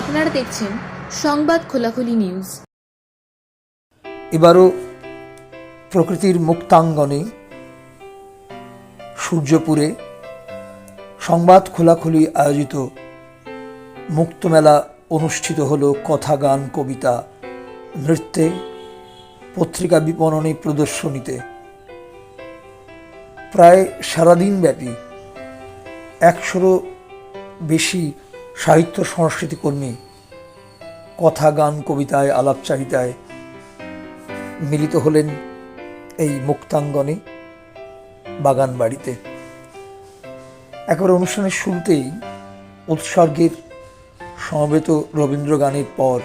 আপনারা দেখছেন সংবাদ খোলাখুলি নিউজ। এবারও প্রকৃতির মুক্তাঙ্গনে সূর্যপুরে সংবাদ খোলাখুলি আয়োজিত মুক্তমেলা অনুষ্ঠিত হল কথা, গান, কবিতা, নৃত্যে, পত্রিকা বিপণনী প্রদর্শনীতে। প্রায় সারাদিন ব্যাপী একশোরও বেশি সাহিত্য সংস্কৃতি কর্মী, কথা, গান, কবিতায় আলাপচারিতায় মিলিত হলেন এই মুক্তাঙ্গনে বাগান বাড়িতে একবার অনুষ্ঠানের শুরুতেই উৎসর্গের সমবেত রবীন্দ্র গানের পর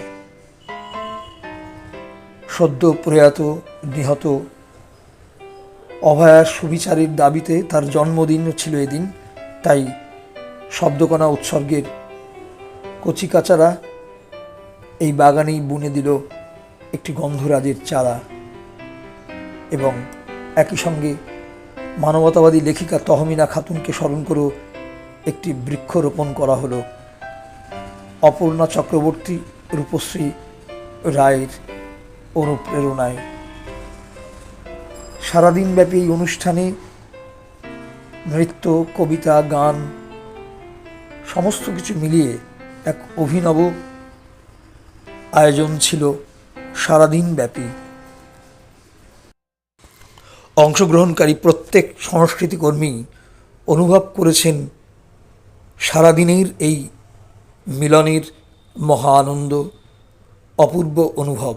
সদ্য প্রয়াত নিহত অভয়ার সুবিচারের দাবিতে তার জন্মদিনও ছিল এদিন, তাই শব্দকণা উৎসর্গের কচিকাচারা এই বাগানেই বুনে দিল একটি গন্ধরাজের চারা। এবং একই সঙ্গে মানবতাবাদী লেখিকা তহমিনা খাতুনকে স্মরণ করেও একটি বৃক্ষরোপণ করা হলো। অপর্ণা চক্রবর্তী রূপশ্রী রায়ের অনুপ্রেরণায়। সারাদিনব্যাপী এই অনুষ্ঠানে নৃত্য, কবিতা, গান, সমস্ত কিছু মিলিয়ে এক অভিনব আয়োজন ছিল সারাদিন ব্যাপী অংশগ্রহণকারী প্রত্যেক সংস্কৃতিকর্মী অনুভব করেছেন সারাদিনের এই মিলনের মহা আনন্দ, অপূর্ব অনুভব।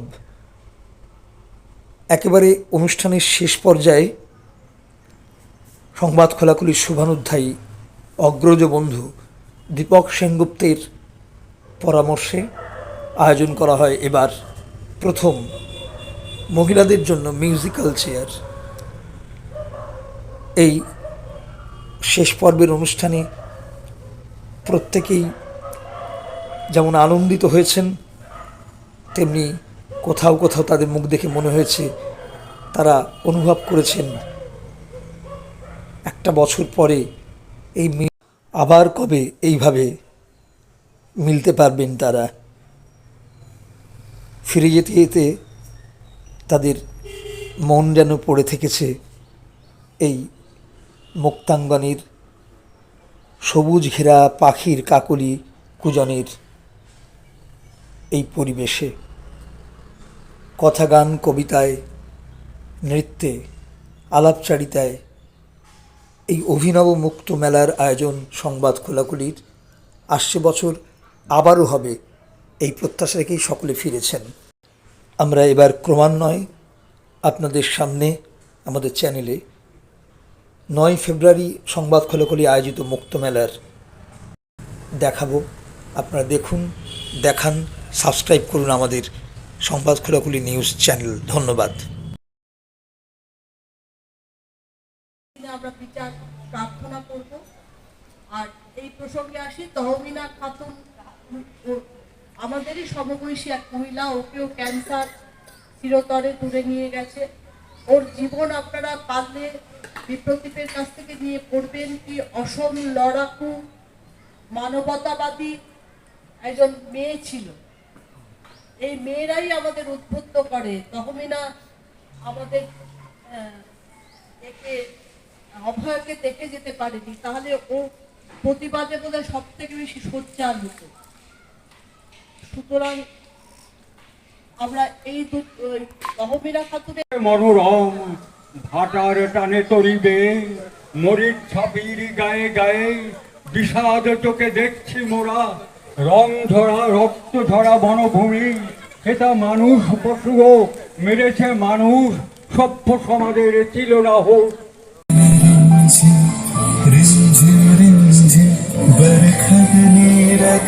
একেবারে অনুষ্ঠানের শেষ পর্যায়ে সংবাদ খোলাখুলির শুভানুধ্যায়ী অগ্রজ বন্ধু দীপক সেনগুপ্তের পরামর্শে আয়োজন করা হয় এবার প্রথম মহিলাদের জন্য মিউজিক্যাল চেয়ার। এই শেষ পর্বের অনুষ্ঠানে প্রত্যেকেই যেমন আনন্দিত হয়েছেন, তেমনি কোথাও কোথাও তাদের মুখ দেখে মনে হয়েছে তারা অনুভব করেছেন একটা বছর পরে এই আবার কবে এইভাবে মিলতে পারবেন তারা। ফিরে যেতে যেতে তাদের মন যেন পড়ে থেকেছে এই মুক্তাঙ্গনের সবুজ ঘেরা পাখির কাকলি কুজনের এই পরিবেশে। কথা গান কবিতায়, নৃত্যে, আলাপচারিতায় এই অভিনব মুক্ত মেলার আয়োজন সংবাদ খোলাখুলির। আসছে বছর আবারও হবে। এই প্রত্যাশা রেখেই সকলে ফিরেছেন। আমরা এবার ক্রমান্বয়ে আপনাদের সামনে, আমাদের চ্যানেলে নয় ফেব্রুয়ারি সংবাদ খোলাখুলি আয়োজিত মুক্ত মেলার দেখাবো। আপনারা দেখুন, দেখান, সাবস্ক্রাইব করুন আমাদের সংবাদ খোলাখুলি নিউজ চ্যানেল। ধন্যবাদ। আমরা বিচার প্রার্থনা করব। আর এই প্রসঙ্গে আসি তহমিনা খাতুন আমাদেরই সমবয়সী এক মহিলা, ওকেও ক্যান্সার চিরতরে দূরে নিয়ে গেছে। ওর জীবন আপনারা পারলে বিপ্রদীপের কাছ থেকে নিয়ে পড়বেন কি অসম লড়াকু মানবতাবাদী একজন মেয়ে ছিল। এই মেয়েরাই আমাদের উদ্বুদ্ধ করে। তহমিনা আমাদের একে, অভয়কে দেখে যেতে পারেনি। তাহলে ও প্রতিবাদে বোধ সব থেকে বেশি সোচ্চার হতো সুতরাং আমরা এই তহবিরা খাতুনের মনোরম ভাটার টানে তরিবে মরিচ ছাপির গায়ে গায়ে বিষাদ চোখে দেখছি মোরা রং ধরা রক্ত ধরা বনভূমি সেটা মানুষ পশুও মেরেছে মানুষ সভ্য সমাজের ছিল না হোক রাত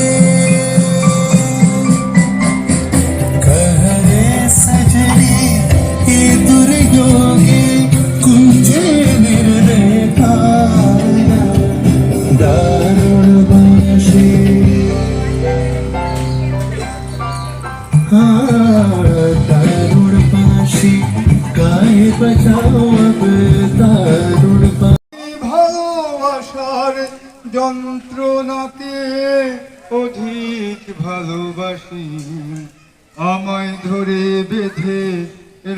গায়ে বাজাবে দারুণ ভালোবাসার যন্ত্রণাতে অধিক ভালোবাসি। আমায় ধরে বেঁধে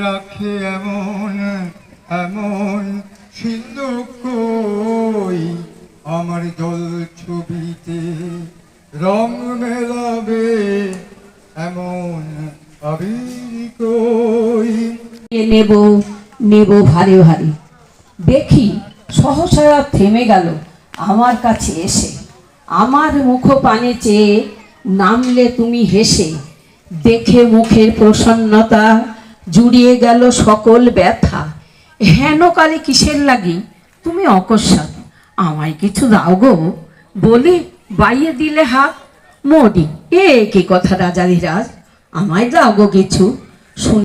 রাখে এমন এমন সিন্ধুকই আমার জল ছবিতে রং মেলাবে এমন আবির কই? নেব? নেব ভারে ভারে। দেখি সহসা থেমে গেল, আমার কাছে এসে। আমার মুখ পানে চেয়ে নামলে তুমি হেসে। দেখে মুখের প্রসন্নতা জুড়িয়ে গেল সকল ব্যথা। হেন কালে কিসের লাগি? তুমি অকস্মাৎ আমায় কিছু দাও গো। বলে, বাইয়ে দিলে হাত। মরি এ কি কথা রাজাধিরাজ আমায় দাও গো কিছু। শুন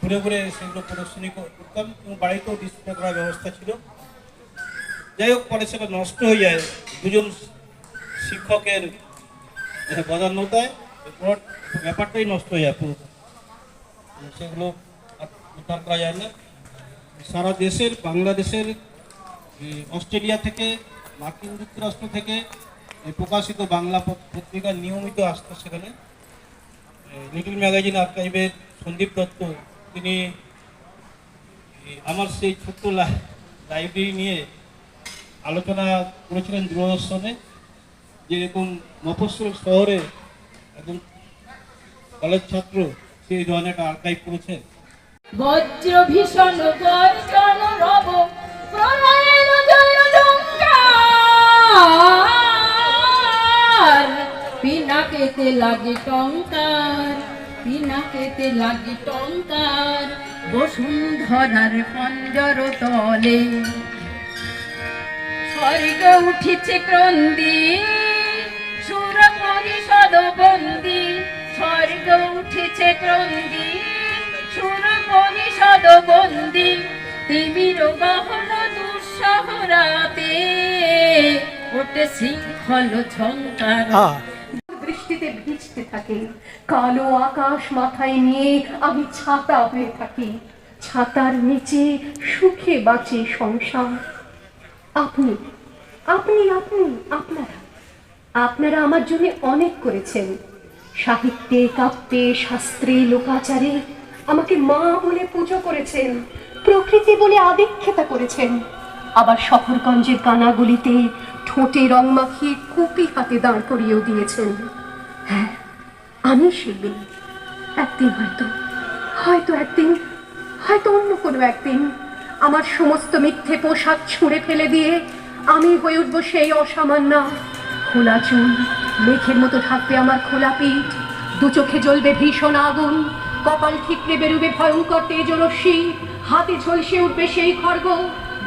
ঘুরে ঘুরে সেগুলো প্রদর্শনী করতাম এবং বাড়িতেও ডিসপ্লে করার ব্যবস্থা ছিল। যাই হোক পরে সেটা নষ্ট হয়ে যায়। দুজন শিক্ষকের বদান্যতায় ব্যাপারটাই নষ্ট হয়ে যায় পুরো। সেগুলো উদ্ধার করা যায় না। সারা দেশের, বাংলাদেশের অস্ট্রেলিয়া থেকে, মার্কিন যুক্তরাষ্ট্র থেকে প্রকাশিত বাংলা পত- পত্রিকা নিয়মিত আসতো সেখানে। লিটল ম্যাগাজিন আর্কাইভের সন্দীপ দত্ত তিনি আমার সেই ছোট্ট লাইব্রেরি নিয়ে আলোচনা করেছিলেন দূরদর্শনে, যেরকম মফস্বল শহরে একজন কলেজ ছাত্র সেই ধরনের একটা আর্কাইভ করেছেন। জঙ্কার পিনাকেতে লাগে টঙ্কার। পিনাকেতে লাগে টঙ্কার বসুন্ধরার পঞ্জর তলে। স্বর্গ উঠিছে ক্রন্দি সুর পরিষদ বন্দি। স্বর্গ উঠিছে ক্রন্দি সুর পরিষদ বন্দি। তিমির গহন দুঃসহরাতে ওটে শৃঙ্খল ঝঙ্কার। ভিজতে থাকি। কালো আকাশ মাথায় নিয়ে আমি ছাতা হয়ে থাকি। ছাতার নিচে সুখে বাঁচে সংসার। আপনি আপনি আপনি, আপনারা আপনারা আমার জন্য অনেক করেছেন। সাহিত্যে, কাব্যে, শাস্ত্রে, লোকাচারে আমাকে মা বলে পুজো করেছেন, প্রকৃতি বলে আদিক্ষেতা করেছেন। আবার শহরগঞ্জের কানাগুলিতে ঠোঁটে রং মাখিয়ে কুপি হাতে দাঁড় করিয়েও দিয়েছেন। আমি শিখবি একদিন হয়তো হয়তো একদিন, হয়তো অন্য কোনো একদিন আমার সমস্ত মিথ্যে পোশাক ছুঁড়ে ফেলে দিয়ে আমি হয়ে উঠবো সেই অসামান্য খোলা চুল, মেঘের মতো থাকবে আমার খোলা পিঠ, দু চোখে জ্বলবে ভীষণ আগুন, কপাল ঠিকরে বেরোবে ভয়ঙ্কর তেজরশ্মি, হাতে ঝলসে উঠবে সেই খড়গ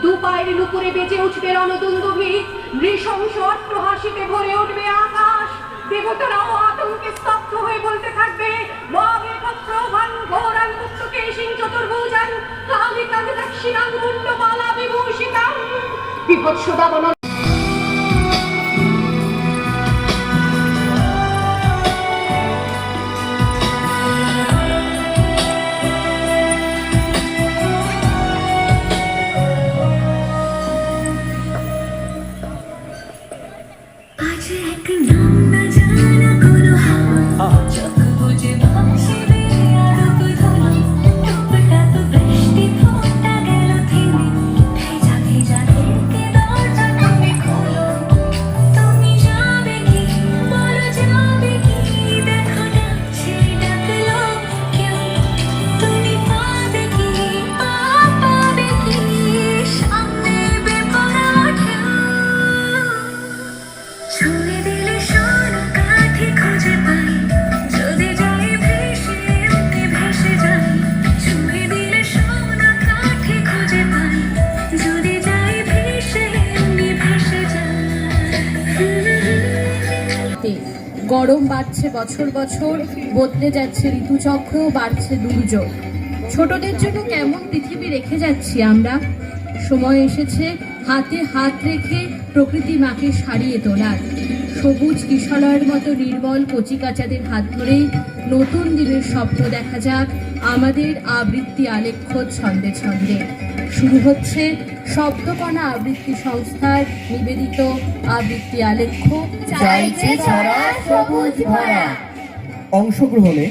দু পায়ের নুপুরে বেজে উঠবে রণদুন্দুভি নৃশংস অট্ট হাসিতে ভরে উঠবে আকাশ, দেবতারাও আতঙ্কে স্তব্ধ হয়ে বলতে থাকবে মগে প্রভান ঘোরান মুক্তকে সিং চতুর্ভুজান কালে কালে দক্ষিণাং মুন্ডমালা বিভূষিতাং বিপদ দাবন বছর বছর বদলে যাচ্ছে ঋতুচক্র, বাড়ছে দুর্যোগ। ছোটদের জন্য কেমন পৃথিবী রেখে যাচ্ছি আমরা? সময় এসেছে হাতে হাত রেখে প্রকৃতি মাকে সারিয়ে তোলার। সবুজ কিশলয়ের মতো নির্মল কচিকাচাদের হাত ধরে নতুন দিনের স্বপ্ন দেখা যাক আমাদের আবৃত্তি আলেখ্য ছন্দে ছন্দে। শুরু হচ্ছে শব্দকণা আবৃত্তি সংস্থার নিবেদিত আবৃত্তি আলেখ্য। চাইছে সবুজ ভরা। অংশগ্রহণে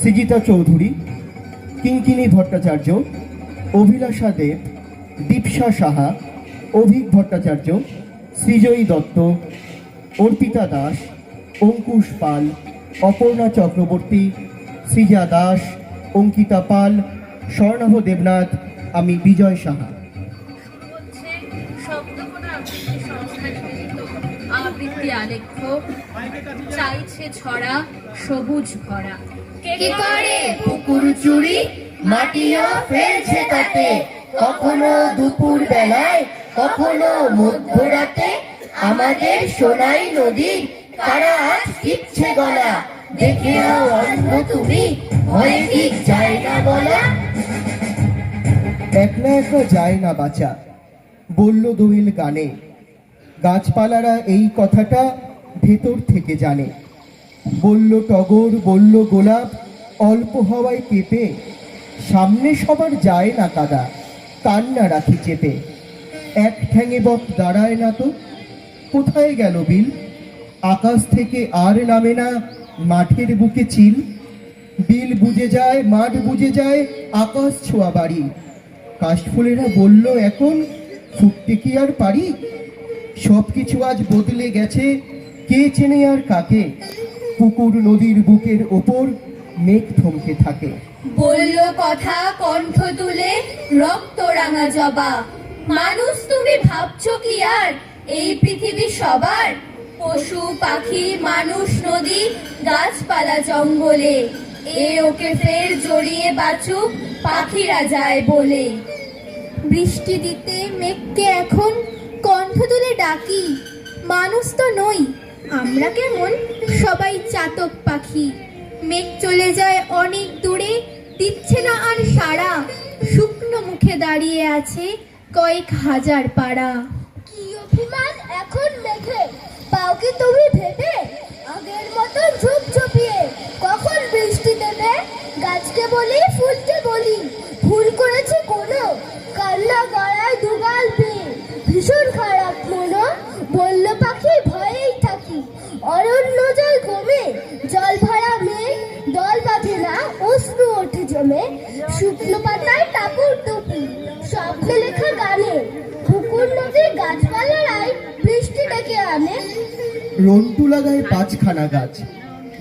সৃজিতা চৌধুরী কিঙ্কিনী ভট্টাচার্য অভিলাষা দেব দীপসা সাহা অভিক ভট্টাচার্য সৃজয়ী দত্ত অর্পিতা দাস, অঙ্কুশ পাল, অপর্ণা চক্রবর্তী, সৃজা দাস, অঙ্কিতা পাল, স্বর্ণভ দেবনাথ, আমি বিজয় সাহা। ছড়া চুরি কখনো দুপুর বেলায় কখনো মধ্যরাতে আমাদের সোনাই নদী তারা আজ টিপছে গলা। দেখেও অন্ধ তুমি, ভয়ে কি যায় না বলা। একলা একলা যায় না বাঁচা, বলল দোয়েল গানে গাছপালারা এই কথাটা ভেতর থেকে জানে। বলল টগর, বলল গোলাপ, অল্প হওয়ায় কেঁপে, সামনে সবার যায় না কাদা কান্না রাখি চেপে। এক ঠ্যাঙে বক দাঁড়ায় না তো কোথায় গেল বিল? আকাশ থেকে আর নামে না, মাঠের বুকে চিল। বিল বুঝে যায়, মাঠ বুঝে যায়, আকাশ ছোঁয়া বাড়ি। কাশফুলেরা বলল, এখন ফুটতে কি আর পারি? সব কিছু আজ বদলে গেছে। কে চেনে আর কাকে? পুকুর নদীর বুকের ওপর মেঘ থমকে থাকে। বলল কথা কণ্ঠ তুলে রক্ত রাঙা জবা। মানুষ তুমি ভাবছ কি আর? এই পৃথিবী সবার? পশু, পাখি, মানুষ, নদী, গাছপালা, জঙ্গলে। এ ওকে ফের জড়িয়ে বাঁচুক পাখিরা যায় বলে। বৃষ্টি দিতে মেঘকে এখন কণ্ঠ তুলে ডাকি, মানুষ তো নই, আমরা কেমন সবাই চাতক পাখি। মেঘ চলে যায় অনেক দূরে, দিচ্ছে না আর সারা শুকনো মুখে দাঁড়িয়ে আছে কয়েক হাজার পাড়া। অভিমান এখন মেঘে। পাও তুমি ভেবে? আগের মতো ঝুপ ঝুপিয়ে কখন বৃষ্টি দেবে? গাছকে বলি, ফুলকে বলি, ভুল করেছে কোনো? কান্না গড়ায় দুগাল পেয়ে ভীষণ খারাপ মনো? বলল পাখি ভয়েই থাকি, অরণ্য জল কমে, জল ভরা মেঘ দল বাঁধে না, অশ্রু ওঠে জমে। শুকনো পাতায় টাপুর টুপি, স্বপ্নে লেখা গানে পুকুর নদীর গাছপালারাই বৃষ্টি ডেকে আনে রন্টু লাগায় পাঁচখানা গাছ,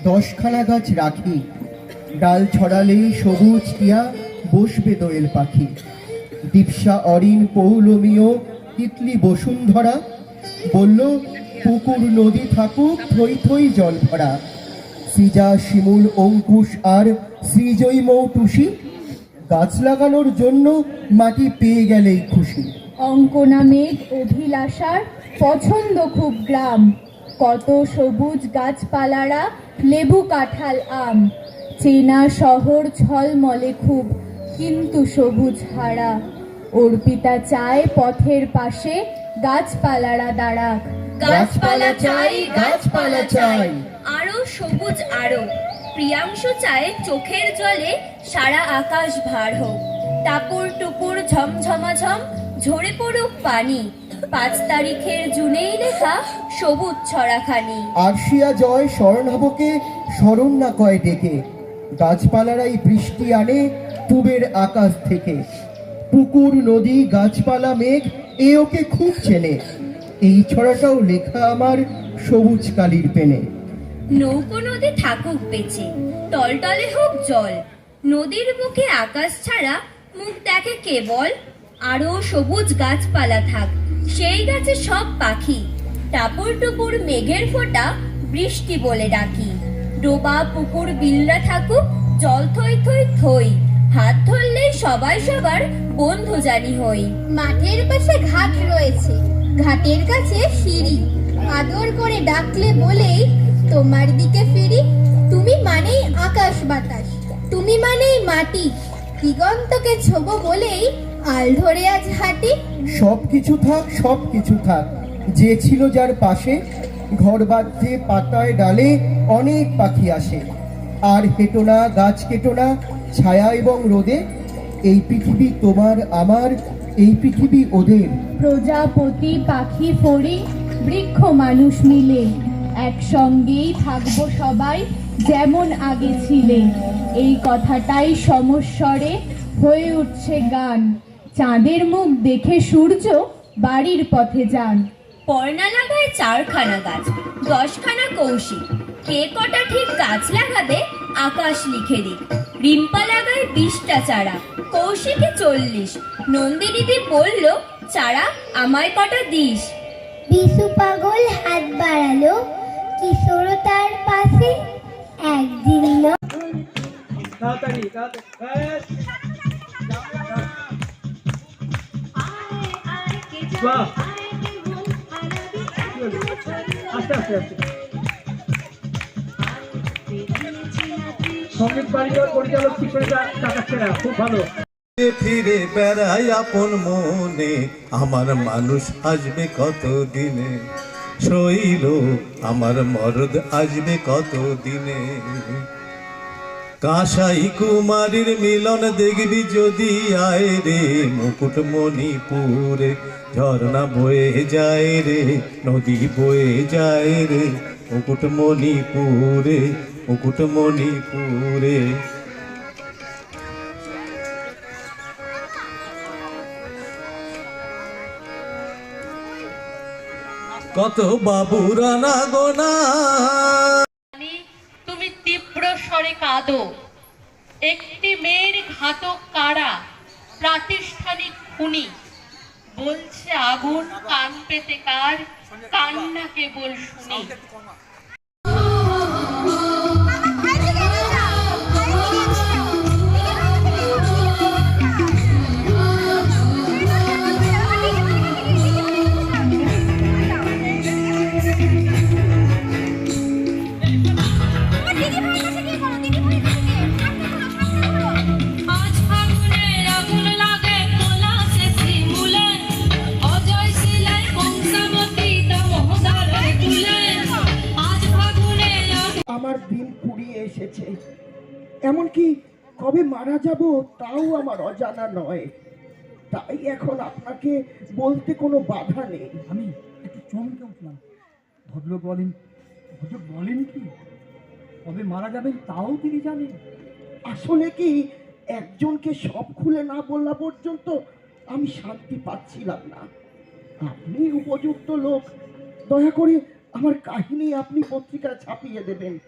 দশখানা গাছ রাখি। ডাল ছড়ালেই সবুজ টিয়া বসবে দোয়েল পাখি। দীপসা অরিন পৌলমীয় তিতলি বসুন্ধরা। বলল, পুকুর নদী থাকুক, থই থই জল ভরা। সৃজা, শিমুল, অঙ্কুশ আর সৃজয়ী মৌটুসি, গাছ লাগানোর জন্য মাটি পেয়ে গেলেই খুশি। অঙ্কনা মেঘ, অভিলাষার, পছন্দ খুব গ্রাম। কত সবুজ গাছপালারা লেবু কাঁঠাল আম। চেনা শহর ঝলমলে খুব কিন্তু সবুজ হারা। অর্পিতা চায় পথের পাশে গাছপালারা দাঁড়াক। গাছপালা চাই গাছপালা চাই। আরও সবুজ আরও। প্রিয়াংশু চায় চোখের জলে সারা আকাশ ভার হোক। টাপুর টুপুর ঝমঝমাঝম ঝরে পড়ুক পানি। পাঁচ তারিখের জুনেই লেখা সবুজ ছড়াখানি। আরশিয়া জয় স্মরণাবকে স্মরণ না কয় ডেকে। গাছপালারাই বৃষ্টি আনে পূবের আকাশ থেকে। পুকুর নদী গাছপালা মেঘ এ ওকে খুব চেনে। এই ছড়াটাও লেখা আমার সবুজ কালির পেনে। নৌকো নদী থাকুক বেঁচে টলটলে হোক জল। নদীর বুকে আকাশ ছাড়া মুখ দেখে কেবল আরও সবুজ গাছপালা থাক সেই গাছে সব পাখি। টাপুর টুপুর মেঘের ফোঁটা বৃষ্টি বলে ডাকি। ডোবা, পুকুর বিলরা থাকুক জল থই থই থই। হাত ধরলেই সবাই সবার বন্ধু জানি হই। মাঠের পাশে ঘাট রয়েছে। ঘাটের কাছে সিঁড়ি। আদর করে ডাকলে বলেই, তোমার দিকে ফিরি। তুমি মানেই আকাশ বাতাস। তুমি মানেই মাটি। দিগন্তকে ছোব বলেই, আল ধরে আজ হাঁটি। সব কিছু থাক সব কিছু থাক। যে ছিল যার পাশে, ঘর বাঁধতে পাতায় ডালে অনেক পাখি আসে। আর হেঁটো না, গাছ কেটো না, ছায়া এবং রোদে, এই পৃথিবী তোমার, আমার, এই পৃথিবী ওদের। প্রজাপতি, পাখি, ফড়িং, বৃক্ষ মানুষ মিলে একসঙ্গেই থাকব সবাই যেমন আগে ছিলে। এই কথাটাই সমস্বরে হয়ে উঠছে গান। চাঁদের মুখ দেখে সূর্য বাড়ির পথে যান। পর্ণা লাগায় চারখানা গাছ দশখানা কৌশিক কে কটা ঠিক গাছ লাগাবে আকাশ লিখে দিক। রিম্পা লাগায় বিশটা চারা কৌশিকে চল্লিশ। নন্দিনীদি বলল চারা আমায় কটা দিস? বিশু পাগল হাত বাড়ালো কিশোর তার পাশে ফিরে বেড়াই আপন মনে, আমার মানুষ আসবে কত দিনে শৈল, আমার মরদ আসবে কত দিনে কাঁসাই কুমারীর মিলন দেখবি যদি আয় রে, মুকুট মণিপুরে ঝর্ণা বয়ে যায় রে, নদী বয়ে যায় রে, মুকুট মণিপুরে মুকুট মণিপুরে। কত বাবুরা না গোনা স্বরে কাঁদো। একটি মেয়ের ঘাতক কারা? প্রাতিষ্ঠানিক খুনি। বলছে আগুন, কান পেতে কার? কান্না কেবল শুনি। যাব তাও আমার অজানা নয়। তাই এখন আপনাকে বলতে কোনো বাধা নেই। আমি একটু চমকে উঠলাম। ভদ্রলোক বলেন ভদ্রলোক বলেন কি? কবে মারা যাবেন তাও তিনি জানেন। আসলে কি একজনকে সব খুলে না বললা পর্যন্ত আমি শান্তি পাচ্ছিলাম না। আপনি উপযুক্ত লোক। দয়া করে আমার কাহিনী আপনি পত্রিকায় ছাপিয়ে দেবেন।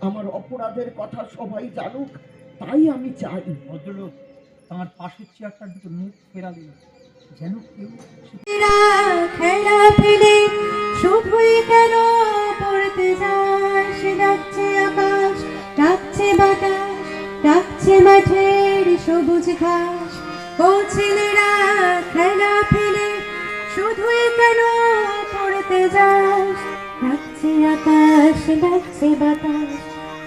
আমার অপরাধের কথা সবাই জানুক। তাই আমি চাই। ভদ্রলোক তাঁর পাশের চেয়ারটার দিকে মুখ ফেরালেন যেন কেউ খেলা ফেলে শুধুই কেন পড়তে যাস ডাকছে আকাশ ডাকছে বাতাস ডাকছে মাঠের সবুজ ঘাস। ও ছেলেরা খেলা ফেলে শুধুই কেন পড়তে যাস ডাকছে আকাশ ডাকছে বাতাস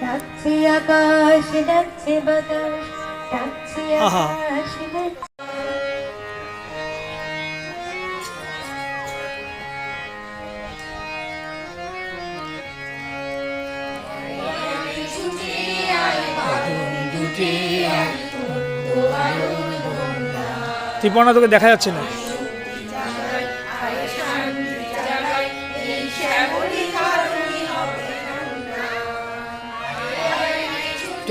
ডাকছে আকাশ ডাকছে বাতাস ডাকছে আকাশ ডাকছে ত্রিপর্ণা তোকে দেখা যাচ্ছে না।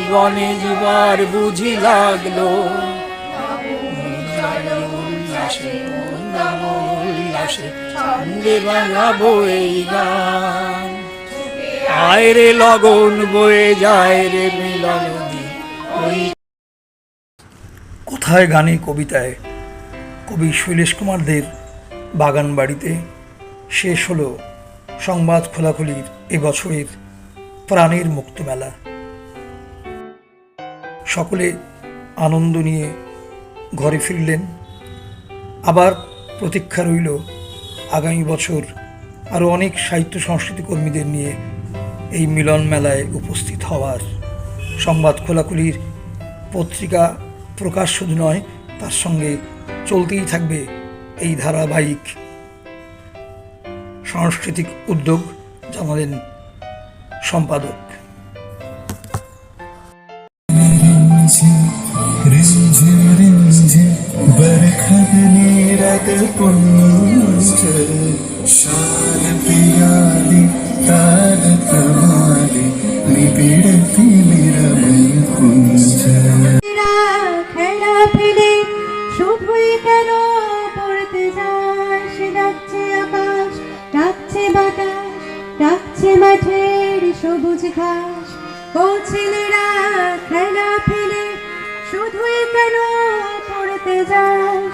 জীবনে জীবার বুঝি লাগল। গান। আয় লগন বয়ে যায় রে মিলন কোথায় গানে কবিতায়? কবি শৈলেশ কুমারদের বাগান বাড়িতে। শেষ হলো সংবাদ খোলাখুলির এবছরের প্রাণের মুক্ত মেলা। সকলে আনন্দ নিয়ে ঘরে ফিরলেন। আবার প্রতীক্ষা রইল আগামী বছর আরও অনেক সাহিত্য সংস্কৃতি কর্মীদের নিয়ে এই মিলন মেলায় উপস্থিত হওয়ার। সংবাদ খোলাখুলির পত্রিকা প্রকাশ শুধু নয়, তার সঙ্গে চলতেই থাকবে এই ধারাবাহিক সাংস্কৃতিক উদ্যোগ, জানালেন সম্পাদক। खगने रग पुंज शाल पियाली ताल कमाली, निबिड़ तिमी रमई कुंज খেলা ফেলে শুধুই কেন পড়তে যাস ডাকছে আকাশ ডাকছে বাতাস ডাকছে মাঠের সবুজ ঘাস ও ছেলেরা খেলা ফেলে শুধুই কেন পড়তে যায়